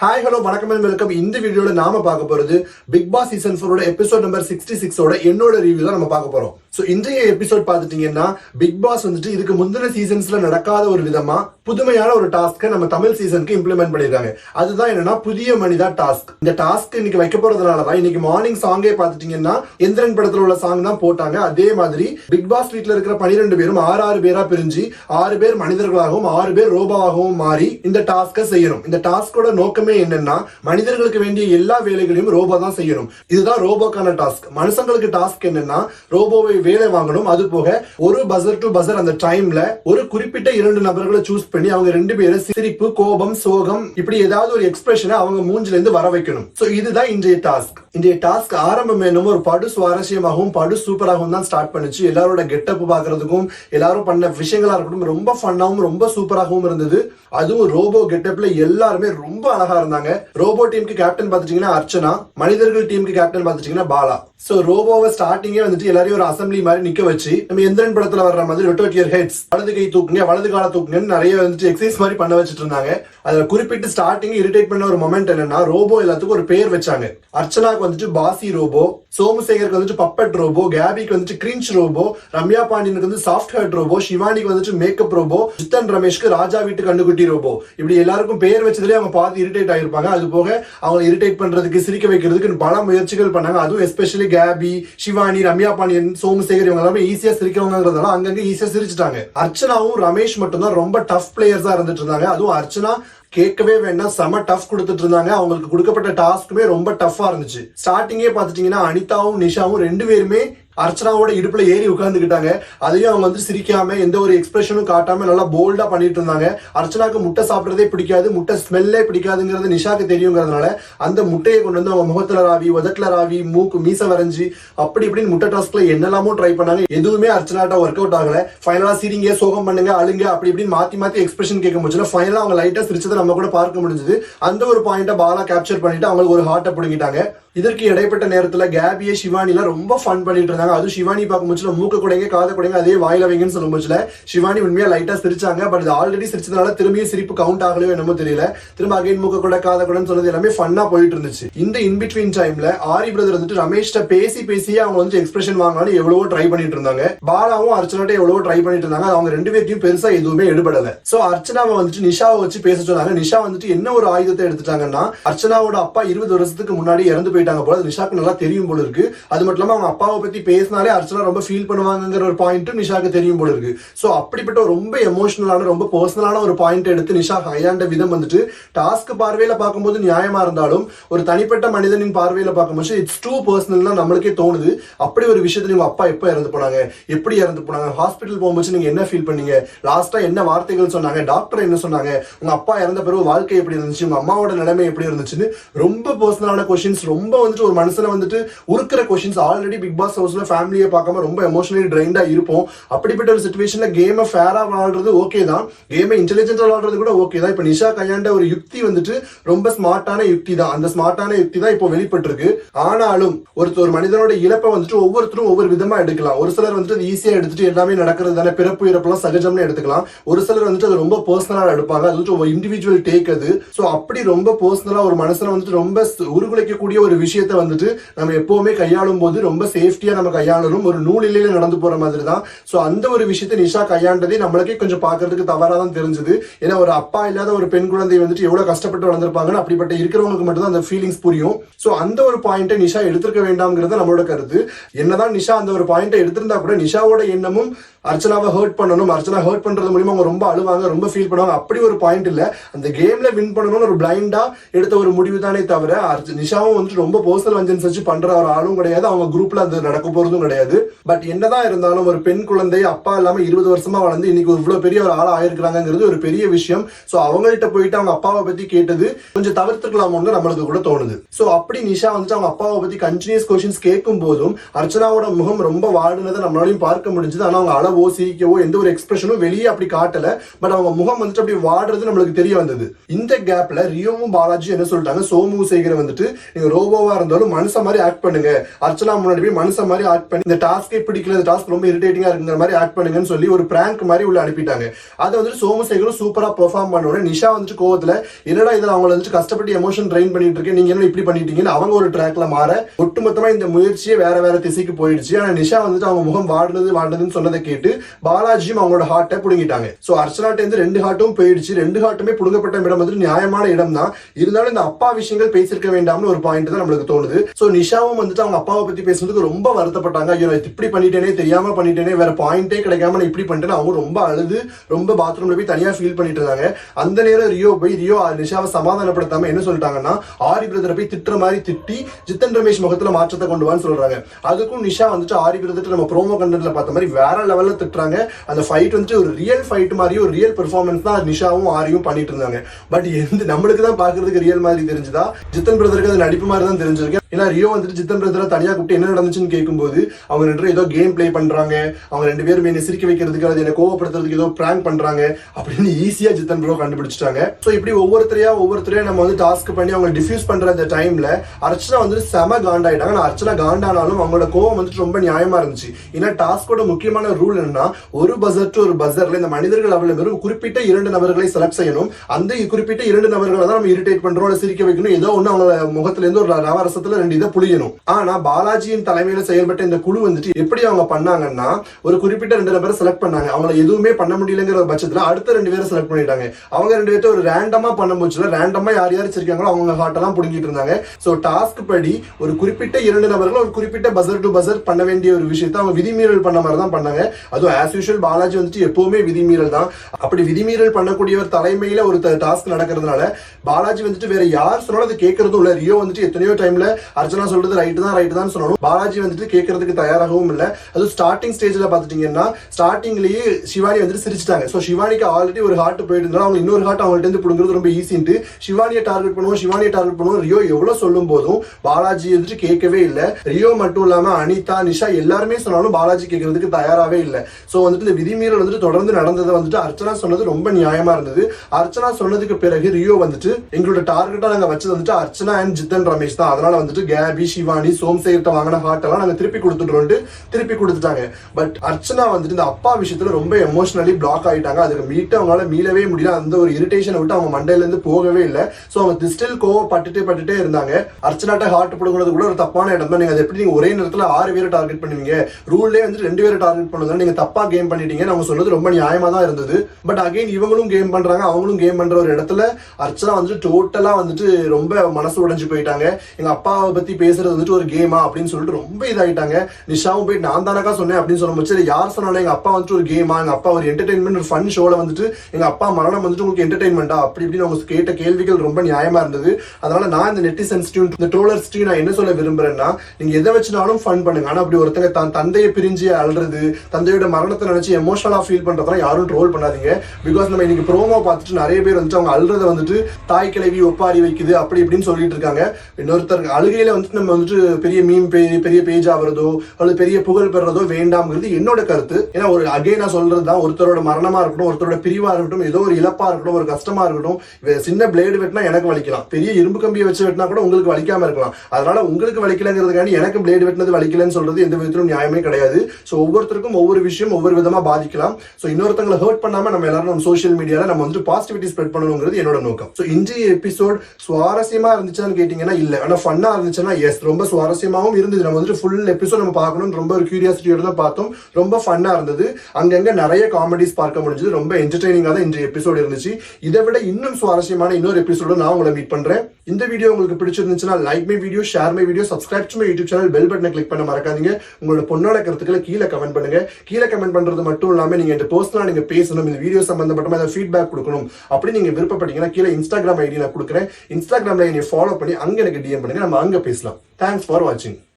Hi hello வணக்கம் welcome இந்த வீடியோவில் நாம பார்க்க போகிறது பிக் பாஸ் சீசன் ஃபோரோட எபிசோட் நம்பர் சிக்ஸ்டி சிக்ஸோட என்னோட ரிவ்யூ தான் நம்ம பார்க்க போகிறோம் ஸோ இன்றைய எபிசோட் பார்த்துட்டீங்கன்னா பிக் பாஸ் வந்துட்டு இதுக்கு முந்தின சீசன்ஸ்ல நடக்காத ஒரு விதமா புதுமையான ஒரு டாஸ்க்கை நம்ம தமிழ் சீசனுக்கு இம்ப்ளிமெண்ட் பண்ணியிருக்காங்க. அதுதான் என்னன்னா புதிய மனிதா டாஸ்க் இந்த டாஸ்க் இன்னைக்கு வைக்க போறதுனால தான் இன்னைக்கு மார்னிங் சாங்கே பார்த்துட்டீங்கன்னா எந்திரன் படத்தில் உள்ள சாங் தான் போட்டாங்க. அதே மாதிரி பிக் பாஸ் வீட்ல இருக்கிற பனிரெண்டு பேரும் ஆறு ஆறு பேரா பிரிஞ்சு ஆறு பேர் மனிதர்களாகவும் ஆறு பேர் ரோபோவாகவும் மாறி இந்த டாஸ்கை செய்யணும். இந்த டாஸ்கோட நோக்கமே என்னன்னா மனிதர்களுக்கு வேண்டிய எல்லா வேலைகளையும் ரோபோ தான் செய்யணும். இதுதான் ரோபோக்கான டாஸ்க் மனுஷங்களுக்கு டாஸ்க் என்னன்னா ரோபோவை வேலை வாங்கணும். அது போக ஒரு பசர் டு பசர் அந்த டைம்ல ஒரு குறிப்பிட்ட இரண்டு நபர்களை சூஸ் பண்ணி அவங்க ரெண்டு பேரும் சிரிப்பு கோபம் சோகம் இப்படி ஏதாவது ஒரு எக்ஸ்பிரஷனை அவங்க மூஞ்சில இருந்து வர வைக்கணும். சோ இதுதான் இன்றைய டாஸ்க் இன்றைய டாஸ்க் ஆரம்பம் என்னமோ ஒரு படு சுவாரஸ்யமாகவும் படு சூப்பராகவும் தான் ஸ்டார்ட் பண்ணுச்சு. எல்லாரோட கெட்டப் பாக்குறதுக்கும் எல்லாரும் பண்ண விஷயங்களா இருக்கட்டும் ரொம்ப ஃபன்னாகவும் ரொம்ப சூப்பராகவும் இருந்தது. அதுவும் ரோபோ கெட்டப்ல எல்லாருமே ரொம்ப அழகா இருந்தாங்க. ரோபோ டீமுக்கு கேப்டன் பாத்துட்டீங்கன்னா அர்ச்சனா மனிதர்கள் டீமுக்கு கேப்டன் பாத்துட்டீங்கன்னா பாலா. சோ ரோபோவை ஸ்டார்டிங்கே வந்துட்டு எல்லாரையும் ஒரு அசம்பிளி மாதிரி நிக்க வச்சு நம்ம எந்திரன் படத்துல வர்ற மாதிரி ரொட்டோட் யுவர் ஹெட்ஸ் வலது கை தூக்குங்க வலது கால தூக்குங்கன்னு நிறைய வந்துட்டு எக்ஸசைஸ் மாதிரி பண்ண வச்சுட்டு இருந்தாங்க. அதுல குறிப்பிட்டு ஸ்டார்டிங் இரிட்டேட் பண்ண ஒரு மொமெண்ட் என்னன்னா ரோபோ எல்லாத்துக்கும் ஒரு பேர் வச்சாங்க. அர்ச்சனாக்கு வந்துட்டு பாசி ரோபோ சோமசேகருக்கு வந்துட்டு பப்பட் ரோபோ கேபிக்கு வந்துட்டு கிரிஞ்ச் ரோபோ ரம்யா பாண்டியனுக்கு வந்து சாஃப்ட் ஹர்ட் ரோபோ சிவானிக்கு வந்துட்டு மேக்கப் ரோபோ ஜித்தன் ரமேஷ்க்கு ராஜா வீட்டு கண்டுகுட்டி ரோபோ இப்படி எல்லாருக்கும் பேர் வச்சதுலேயே அவங்க பார்த்து இரிட்டேட் ஆகிருப்பாங்க அது போக அவங்க இரிட்டேட் பண்றதுக்கு சிரிக்க வைக்கிறதுக்கு பல முயற்சிகள் பண்ணாங்க. அதுவும் எஸ்பெஷலி கேபி சிவானி ரம்யா பாண்டியன் சோமசேகர் இவங்க எல்லாமே ஈஸியா சிரிக்கிறவங்கிறதால அங்கங்க ஈஸியா சிரிச்சிட்டாங்க. அர்ச்சனாவும் ரமேஷ் மட்டும் தான் ரொம்ப டஃப் பிளேயர்ஸா இருந்துட்டு இருந்தாங்க. அதுவும் அர்ச்சனா கேட்கவே வேண்டாம். செம டஃப் கொடுத்துட்டு இருந்தாங்க. அவங்களுக்கு கொடுக்கப்பட்ட டாஸ்க்குமே ரொம்ப டஃபா இருந்துச்சு. ஸ்டார்டிங்கே பாத்துட்டீங்கன்னா அனிதாவும் நிஷாவும் ரெண்டு பேருமே அர்ச்சனாவோட இடுப்புல ஏறி உட்கார்ந்துக்கிட்டாங்க அதையும் அவங்க வந்து சிரிக்காம எந்த ஒரு எக்ஸ்பிரஷனும் காட்டாம நல்லா போல்டா பண்ணிட்டு இருந்தாங்க. அர்ச்சனாக்கு முட்டை சாப்பிட்றதே பிடிக்காது முட்டை ஸ்மெல்லே பிடிக்காதுங்கிறது நிஷாக்கு தெரியுங்கிறதுனால அந்த முட்டையை கொண்டு வந்து அவங்க முகத்துல ராவி உதட்டுல ராவி மூக்கு மீச வரைஞ்சி அப்படி இப்படின்னு முட்டை டாஸ்க்ல என்னெல்லாமோ ட்ரை பண்ணாங்க. எதுவுமே அர்ச்சனாட்டா ஒர்க் அவுட் ஆகல ஃபைனலா சிரிங்க சோகம் பண்ணுங்க அழுங்க அப்படி இப்படின்னு மாத்தி மாத்தி எக்ஸ்பிரஷன் கேட்க முடியல ஃபைனலா அவங்க லைட்டா சிரிச்சதை நம்ம கூட பார்க்க முடிஞ்சது. அந்த ஒரு பாயிண்ட்டை பாலா கேப்சர் பண்ணிட்டு அவங்களுக்கு ஒரு ஹார்ட்டை பிடுங்கிட்டாங்க. இதற்கு இடைப்பட்ட நேரத்துல கேபியே சிவானில ரொம்ப ஃபன் பண்ணிட்டு இருந்தாங்க. அதுவும் சிவானி பார்க்கும் போச்சுல மூக்க குடைங்க காத குடைங்க அதே வாயில வைங்கன்னு சொல்லும் போச்சுல சிவானி உண்மையா லைட்டா சிரிச்சாங்க. பட் இது ஆல்ரெடி சிரிச்சதுனால திரும்பியும் சிரிப்பு கவுண்ட் ஆகலையோ என்னமோ தெரியல. திரும்ப அகைன் மூக்க கூட காத குடன்னு சொன்னது எல்லாமே ஃபன்னா போயிட்டு இருந்துச்சு. இந்த இன்பிட்வீன் டைம்ல ஆரி பிரதர் வந்துட்டு ரமேஷ்ட பேசி பேசி அவங்க வந்து எக்ஸ்பிரஷன் வாங்கலாம்னு எவ்வளவோ ட்ரை பண்ணிட்டு இருந்தாங்க. பாலாவும் அர்ச்சனாட்ட எவ்வளவோ ட்ரை பண்ணிட்டு இருந்தாங்க. அவங்க ரெண்டு பேர்த்தையும் பெருசா எதுவுமே எடுபடல. சோ அர்ச்சனாவை வந்துட்டு நிஷாவை வச்சு பேச சொன்னாங்க. நிஷா வந்துட்டு என்ன ஒரு ஆயுதத்தை எடுத்துட்டாங்கன்னா அர்ச்சனாவோட அப்பா இருபது வருஷத்துக்கு முன்னாடி இறந்து போயிட்டாங்க போல. நிஷாக்கு நல்லா தெரியும் போல இருக்கு. அது மட்டும் இல்லாம அவங்க அப்பாவை பத்தி பேசினாலே அர்ச்சனா ரொம்ப ஃபீல் பண்ணுவாங்கிற ஒரு பாயிண்ட்டும் நிஷாக்கு தெரியும் போல இருக்கு. சோ அப்படிப்பட்ட ரொம்ப எமோஷனலான ரொம்ப பர்சனலான ஒரு பாயிண்ட் எடுத்து நிஷா கையாண்ட விதம் வந்துட்டு டாஸ்க் பார்வையில பார்க்கும்போது நியாயமா இருந்தாலும் ஒரு தனிப்பட்ட மனிதனின் பார்வையில பார்க்கும்போது இட்ஸ் டூ பர்சனல் தான் நம்மளுக்கே தோணுது. அப்படி ஒரு விஷயத்துல உங்க அப்பா எப்ப இறந்து போனாங்க? எப்படி இறந்து போனாங்க? ஹாஸ்பிட்டல் போகும்போது நீங்க என்ன ஃபீல் பண்ணீங்க? லாஸ்டா என்ன வார்த்தைகள் சொன்னாங்க? டாக்டர் என்ன சொன்னாங்க? உங்க அப்பா இறந்த பிறகு வாழ்க்கை எப்படி இருந்துச்சு? உங்க அம்மாவோட நிலைமை எப்படி இருந்துச்சுன்னு ரொம்ப பர்சனலான கொஸ்டின்ஸ் ரொம்ப ரொம்ப வந்துட்டு ஒரு மனசுல வந்துட்டு உருக்கிற கொஷின்ஸ் ஆல்ரெடி பிக் பாஸ் ஹவுஸ்ல ஃபேமிலியை பார்க்காம ரொம்ப எமோஷனலி ட்ரைண்டா இருப்போம். அப்படிப்பட்ட ஒரு சுச்சுவேஷன்ல கேமை ஃபேரா விளாடுறது ஓகே தான். கேமை இன்டெலிஜென்டா விளாடுறது கூட ஓகே தான். இப்போ நிஷா கையாண்ட ஒரு யுக்தி வந்துட்டு ரொம்ப ஸ்மார்ட்டான யுக்தி தான். அந்த ஸ்மார்ட்டான யுக்தி தான் இப்போ வெளிப்பட்டிருக்கு. ஆனாலும் ஒருத்தர் ஒரு மனிதனோட இழப்பை வந்துட்டு ஒவ்வொருத்தரும் ஒவ்வொரு விதமா எடுக்கலாம். ஒரு சிலர் வந்துட்டு ஈஸியா எடுத்துட்டு எல்லாமே நடக்கிறது தானே. பிறப்பு இறப்பெல்லாம் சகஜம்னு எடுத்துக்கலாம். ஒரு சிலர் வந்துட்டு அது ரொம்ப பர்சனலா எடுப்பாங்க. அது வந்துட்டு ஒரு இண்டிவிஜுவல் டேக் அது. ஸோ அப்படி ரொம்ப பர்சனலா ஒரு மனசுல வந்துட்டு ரொம்ப உருகுலைக்கக்கூடிய ஒரு விஷயத்தை வந்துட்டு நம்ம எப்பவுமே கையாளும் போது ரொம்ப சேஃப்டியா நம்ம கையாளணும். ஒரு நூலிலையில நடந்து போற மாதிரி தான் ஸோ அந்த ஒரு விஷயத்தை நிஷா கையாண்டதே நம்மளுக்கே கொஞ்சம் பார்க்கறதுக்கு தவறாக தான் தெரிஞ்சது. ஏன்னா ஒரு அப்பா இல்லாத ஒரு பெண் குழந்தை வந்துட்டு எவ்வளவு கஷ்டப்பட்டு வளர்ந்துருப்பாங்கன்னு அப்படிப்பட்ட இருக்கிறவங்களுக்கு மட்டும் தான் அந்த ஃபீலிங்ஸ் புரியும். ஸோ அந்த ஒரு பாயிண்ட்டை நிஷா எடுத்திருக்க வேண்டாம்ங்கிறது நம்மளோட கருத்து. என்னதான் நிஷா அந்த ஒரு பாயிண்ட்டை எடுத்திருந்தா கூட நிஷாவோட எண்ணமும் அர்ச்சனாவை ஹர்ட் பண்ணணும். அர்ச்சனா ஹர்ட் பண்றது மூலியமா அவங்க ரொம்ப அழுவாங்க ரொம்ப ஃபீல் பண்ணுவாங்க. அப்படி ஒரு பாயிண்ட் இல்ல. அந்த கேம்ல வின் பண்ணணும்னு ஒரு பிளைண்டா எடுத்த ஒரு முடிவு தானே தவிர நிஷாவும் வந்துட்டு ரொம்ப பர்சனல் வஞ்சன்ஸ் வச்சு பண்ற ஒரு ஆளும் கிடையாது. அவங்க குரூப்ல அது நடக்க போறதும் கிடையாது. பட் என்னதான் இருந்தாலும் ஒரு பெண் குழந்தை அப்பா இல்லாம இருபது வருஷமா வளர்ந்து இன்னைக்கு இவ்வளவு பெரிய ஒரு ஆளா ஆயிருக்கிறாங்கிறது ஒரு பெரிய விஷயம். சோ அவங்கள்ட்ட போயிட்டு அவங்க அப்பாவை பத்தி கேட்டது கொஞ்சம் தவிர்த்துக்கலாமோன்னு நம்மளுக்கு கூட தோணுது. சோ அப்படி நிஷா வந்துட்டு அவங்க அப்பாவை பத்தி கண்டினியூஸ் கொஸ்டின்ஸ் கேட்கும் போதும் அர்ச்சனாவோட முகம் ரொம்ப வாடுனதை நம்மளாலையும் பார்க்க முடிஞ்சது. ஆனா அவங்க அழவோ சிரிக்கவோ எந்த ஒரு எக்ஸ்பிரஷனும் வெளியே அப்படி காட்டல. பட் அவங்க முகம் வந்துட்டு அப்படி வாடுறது நம்மளுக்கு தெரிய வந்தது. இந்த கேப்ல ரியோவும் பாலாஜி என்ன சொல்லிட்டாங்க? சோமு சேகரை வந்துட்டு நீங்க ரோபோவா இருந்தாலும் மனுஷ மாதிரி ஆக்ட் பண்ணுங்க. அர்ச்சனா முன்னாடி போய் மனுஷ மாதிரி ஆக்ட் பண்ணி இந்த டாஸ்கே பிடிக்கல இந்த டாஸ்க் ரொம்ப இரிட்டேட்டிங்கா இருக்குங்கிற மாதிரி ஆக்ட் பண்ணுங்கன்னு சொல்லி ஒரு பிராங்க் மாதிரி உள்ள அனுப்பிட்டாங்க. அதை வந்துட்டு சோமசேகரும் சூப்பரா பெர்ஃபார்ம் பண்ண உடனே நிஷா வந்துட்டு கோவத்துல என்னடா இதில் அவங்கள வந்துட்டு கஷ்டப்பட்டு எமோஷன் ட்ரெயின் பண்ணிட்டு இருக்கேன் நீங்க என்ன இப்படி பண்ணிட்டீங்கன்னு அவங்க ஒரு ட்ராக்ல மாற ஒட்டுமொத்தமா இந்த முயற்சியே வேற வேற திசைக்கு போயிடுச்சு. ஆனா நிஷா வந்துட்டு அவங்க முகம் வாடுனது வாடுனதுன்னு சொன்னதை கேட்டு பாலாஜியும் அவங்களோட ஹார்ட்டை புடுங்கிட்டாங்க. சோ அர்ச்சனாட்ட இருந்து ரெண்டு ஹார்ட்டும் போயிடுச்சு. ரெண்டு ஹார்ட்டுமே புடுங்கப்பட்ட இடம் வந்து நியாயமான இடம் தான் இருந்தாலும் இந்த அப்பா விஷயங்கள் பேசியிருக்க வேண்டாம்னு ஒரு பாயிண்ட் தான் நம்மளுக்கு தோணுது. சோ நிஷாவும் வந்துட்டு அவங்க அப்பாவை பத்தி பேசுறதுக்கு ரொம்ப வருத்தப்பட்டாங்க. ஐயோ இப்படி பண்ணிட்டேனே தெரியாம பண்ணிட்டேனே வேற பாயிண்டே கிடைக்காம நான் இப்படி பண்ணிட்டேன்னு அவங்க ரொம்ப அழுது ரொம்ப பாத்ரூம்ல போய் தனியா ஃபீல் பண்ணிட்டு இருந்தாங்க. அந்த நேரம் ரியோ போய் ரியோ நிஷாவை சமாதானப்படுத்தாம என்ன சொல்லிட்டாங்கன்னா ஆரி பிரதரை போய் திட்டுற மாதிரி திட்டி ஜித்தன் ரமேஷ் முகத்துல மாற்றத்தை கொண்டு வான்னு சொல்றாங்க. அதுக்கும் நிஷா வந்துட்டு ஆரி பிரதர் நம்ம ப்ரோமோ கண்டென்ட்ல பார்த்த மாதிரி வேற லெவல்ல திட்டுறாங்க? அந்த ஃபைட் வந்துட்டு ஒரு ரியல் ஃபைட் மாதிரி ஒரு ரியல் பெர்ஃபார்மன்ஸ் தான் நிஷாவும் ஆரியும் பண்ணிட்டு இருந்தாங்க. பட் எந்த நம்மளுக்கு தான் பாக்குறதுக்கு ரியல் மாதிரி தெரிஞ்சுதா? ஜித்தன் பிரதருக்கு அது நடிப்பு மாதிரி தான் தெரிஞ்சிருக்கு. ஏன்னா ரியோ வந்துட்டு ஜித்தன் பிரதரை தனியா கூப்பிட்டு என்ன நடந்துச்சுன்னு கேட்கும்போது அவங்க ரெண்டு ஏதோ கேம் ப்ளே பண்றாங்க. அவங்க ரெண்டு பேரும் என்னை சிரிக்க வைக்கிறதுக்கு அது என்னை கோவப்படுத்துறதுக்கு ஏதோ பிராங்க் பண்றாங்க அப்படின்னு ஈஸியா ஜித்தன் ப்ரோ கண்டுபிடிச்சிட்டாங்க. ஸோ இப்படி ஒவ்வொருத்தரையா ஒவ்வொருத்தரையா நம்ம வந்து டாஸ்க் பண்ணி அவங்க டிஃப்யூஸ் பண்ற அந்த டைம்ல அர்ச்சனா வந்துட்டு செம காண்டாயிட்டாங்க. நான் அர்ச்சனா காண்டானாலும் அவங்களோட கோவம் வந்துட்டு ரொம்ப நியாயமா இருந்துச்சு. ஏன்னா டாஸ்கோட முக்கியமான ரூல் என்னன்னா ஒரு பசர் டு ஒரு பசர்ல இந்த மனிதர்கள் அவ்வளவு வெறும் குறிப்பிட்ட இரண்டு நபர்களை செலக்ட் செய்யணும். அந்த குறிப்பிட்ட இரண்டு நபர்களை தான் நம்ம இரிட்டேட் பண்றோம் சிரிக்க வைக்கணும். ஏதோ ஒன்று அவங்க முகத்துல இருந்து ஒரு நவரசத்துல வேண்டியதை புளியணும் ஆனா பாலாஜியின் தலைமையில செயல்பட்ட இந்த குழு வந்துட்டு எப்படி அவங்க பண்ணாங்கன்னா ஒரு குறிப்பிட்ட ரெண்டு நபரை செலக்ட் பண்ணாங்க. அவங்கள எதுவுமே பண்ண முடியலங்கிற பட்சத்துல அடுத்த ரெண்டு பேரை செலக்ட் பண்ணிட்டாங்க. அவங்க ரெண்டு பேர்த்த ஒரு ரேண்டமா பண்ண முடிச்சுல ரேண்டமா யார் யார் வச்சிருக்காங்களோ அவங்க ஹார்ட் எல்லாம் புடுங்கிட்டு இருந்தாங்க. சோ டாஸ்க் படி ஒரு குறிப்பிட்ட இரண்டு நபர்கள் ஒரு குறிப்பிட்ட பசர் டு பசர் பண்ண வேண்டிய ஒரு விஷயத்த அவங்க விதிமீறல் பண்ண மாதிரி தான் பண்ணாங்க. அதுவும் ஆஸ் யூஷுவல் பாலாஜி வந்துட்டு எப்பவுமே விதிமீறல் தான். அப்படி விதிமீறல் பண்ணக்கூடிய ஒரு தலைமையில ஒரு டாஸ்க் நடக்கிறதுனால பாலாஜி வந்துட்டு வேற யார் சொன்னாலும் அது கேட்கறதும் இல்ல. ரியோ வந்துட்டு எத்தனையோ டைம்ல அர்ச்சனா சொல்றது ரைட் தான் ரைட் தான் சொன்னாலும் பாலாஜி வந்துட்டு கேட்கறதுக்கு தயாராகவும் இல்ல. அது ஸ்டார்டிங் ஸ்டேஜ்ல பாத்துட்டீங்கன்னா ஸ்டார்டிங்லயே சிவானி வந்துட்டு சிரிச்சிட்டாங்க. சோ சிவானிக்கு ஆல்ரெடி ஒரு ஹார்ட் போயிட்டு இருந்தாலும் அவங்க இன்னொரு ஹார்ட் அவங்கள்ட்ட இருந்து புடுங்கிறது ரொம்ப ஈஸின்ட்டு சிவானியை டார்கெட் பண்ணுவோம் சிவானியை டார்கெட் பண்ணுவோம். ரியோ எவ்வளவு சொல்லும் போதும் பாலாஜி வந்துட்டு கேட்கவே இல்ல. ரியோ மட்டும் இல்லாம அனிதா நிஷா எல்லாருமே சொன்னாலும் பாலாஜி கேட்கறதுக்கு தயாராகவே இல்ல. சோ வந்துட்டு இந்த விதிமீறல் வந்துட்டு தொடர்ந்து நடந்ததை வந்துட்டு அர்ச்சனா சொன்னது ரொம்ப நியாயமா இருந்தது. அர்ச்சனா சொன்னதுக்கு பிறகு ரியோ வந்துட்டு எங்களோட டார்கெட்டா நாங்க வச்சது வந்துட்டு அர்ச்சனா அண்ட் ஜித்தன் ரமேஷ் தான். அதனால வந்துட்டு கேபி சிவானி சோம்சேர்ட்ட வாங்கின ஹார்ட் எல்லாம் நாங்க திருப்பி கொடுத்துட்டோம்ட்டு திருப்பி கொடுத்துட்டாங்க. பட் அர்ச்சனா வந்துட்டு இந்த அப்பா விஷயத்துல ரொம்ப எமோஷனலி பிளாக் ஆயிட்டாங்க. அதுக்கு மீட்டு அவங்களால மீளவே முடியல. அந்த ஒரு இரிட்டேஷனை விட்டு அவங்க மண்டையில இருந்து போகவே இல்லை. சோ அவங்க ஸ்டில் கோவப்பட்டுட்டே பட்டுட்டே இருந்தாங்க. அர்ச்சனாட்ட ஹார்ட் போடுறது கூட ஒரு தப்பான இடம் தான். நீங்க அதை எப்படி நீங்க ஒரே நேரத்துல ஆறு பேரை டார்கெட் பண்ணுவீங்க? ரூல்லே வந்து ரெண்டு பேரை டார்கெட் பண்ணுங்க. நீங்க தப்பா கேம் பண்ணிட்டீங்க அவங்க சொன்னது ரொம்ப நியாயமா தான் இருந்தது. பட் அகைன் இவங்களும் கேம் பண்றாங்க. அவங்களும் கேம் பண்ற ஒரு இடத்துல அர்ச்சனா வந்துட்டு டோட்டலா வந்துட்டு ரொம்ப மனசு உடைஞ்சு போயிட்டாங்க. எங்க நிஷாவை பத்தி பேசுறது வந்துட்டு ஒரு கேமா அப்படின்னு சொல்லிட்டு ரொம்ப இதாயிட்டாங்க. நிஷாவும் போயிட்டு நான் தானக்கா சொன்னேன் அப்படின்னு சொல்ல போது யார் சொன்னாலும் எங்க அப்பா வந்துட்டு ஒரு கேமா எங்க அப்பா ஒரு என்டர்டைன்மெண்ட் ஒரு ஃபன் ஷோல வந்துட்டு எங்க அப்பா மரணம் வந்துட்டு உங்களுக்கு என்டர்டைன்மெண்டா அப்படி இப்படின்னு அவங்க கேட்ட கேள்விகள் ரொம்ப நியாயமா இருந்தது. அதனால நான் இந்த நெட்டிசன்ஸ்டையும் இந்த ட்ரோலர்ஸ்டையும் நான் என்ன சொல்ல விரும்புறேன்னா நீங்க எதை வச்சுனாலும் ஃபன் பண்ணுங்க. ஆனா அப்படி ஒருத்தங்க தான் தந்தையை பிரிஞ்சு அழுறது தந்தையோட மரணத்தை நினைச்சு எமோஷனலா ஃபீல் பண்றதெல்லாம் யாரும் ட்ரோல் பண்ணாதீங்க. பிகாஸ் நம்ம இன்னைக்கு ப்ரோமோ பார்த்துட்டு நிறைய பேர் வந்துட்டு அவங்க அழுறத வந்துட்டு தாய் கிழவி ஒப்பாரி வைக்குது அப்படி இப்படின்னு சொல்லிட்டு இருக்காங்க. இன்னொருத்தர் கொள்கையில வந்துட்டு நம்ம வந்துட்டு பெரிய மீம் பெரிய பேஜ் ஆகுறதோ அல்லது பெரிய புகழ் பெறதோ வேண்டாம்ங்கிறது என்னோட கருத்து. ஏன்னா ஒரு அகே நான் சொல்றது தான் ஒருத்தரோட மரணமா இருக்கட்டும் ஒருத்தரோட பிரிவா இருக்கட்டும் ஏதோ ஒரு இழப்பா இருக்கட்டும் ஒரு கஷ்டமா இருக்கட்டும் சின்ன பிளேடு வெட்டினா எனக்கு வலிக்கலாம். பெரிய இரும்பு கம்பியை வச்சு வெட்டினா கூட உங்களுக்கு வலிக்காம இருக்கலாம். அதனால உங்களுக்கு வலிக்கலங்கிறதுக்காண்டி எனக்கு பிளேடு வெட்டினது வலிக்கலன்னு சொல்றது எந்த விதத்திலும் நியாயமே கிடையாது. ஸோ ஒவ்வொருத்தருக்கும் ஒவ்வொரு விஷயம் ஒவ்வொரு விதமா பாதிக்கலாம். ஸோ இன்னொருத்தங்களை ஹர்ட் பண்ணாம நம்ம எல்லாரும் நம்ம சோஷியல் மீடியால நம்ம வந்து பாசிட்டிவிட்டி ஸ்ப்ரெட் பண்ணணுங்கிறது என்னோட நோக்கம். ஸோ இன்றைய எபிசோட் சுவாரஸ்யமா இருந்துச்சான்னு கேட்டீங்கன்னா இல்ல. ஆனா ஃபன்னா இருந்துச்சுன்னா எஸ் ரொம்ப சுவாரஸ்யமாவும் இருந்தது. நம்ம வந்துட்டு ஃபுல் எபிசோட் நம்ம பார்க்கணும் ரொம்ப ஒரு கியூரியாசிட்டியோட தான் பார்த்தோம். ரொம்ப ஃபன்னா இருந்தது. அங்கங்க நிறைய காமெடிஸ் பார்க்க முடிஞ்சது. ரொம்ப என்டர்டைனிங்காக தான் இன்றைய எபிசோட் இருந்துச்சு. இதை விட இன்னும் சுவாரஸ்யமான இன்னொரு எபிசோட நான் உங்களை மீட் பண்றேன். இந்த வீடியோ உங்களுக்கு பிடிச்சிருந்துச்சுன்னா like my video share my video subscribe my YouTube channel bell பட்டனை கிளிக் பண்ண மறக்காதீங்க. உங்களோட பொண்ணோட கருத்துக்களை கீழே கமெண்ட் பண்ணுங்க. கீழே கமெண்ட் பண்றது மட்டும் இல்லாம நீங்க இந்த பர்சனலா நீங்க பேசணும். இந்த வீடியோ சம்பந்தப்பட்ட ஏதாவது ஃபீட்பேக் கொடுக்கணும். அப்படி நீங்க விருப்பப்பட்டீங்கன்னா கீழே இன்ஸ்டாகிராம் ஐடி நான் கொடுக்குறேன். இன்ஸ்டாகிராம்ல என்னை ஃபாலோ பண்ணி அங்க எனக்கு டிஎம் பண்ணுங்க. நம்ம அங்க பேசலாம். தேங்க்ஸ் ஃபார் வாட்சிங்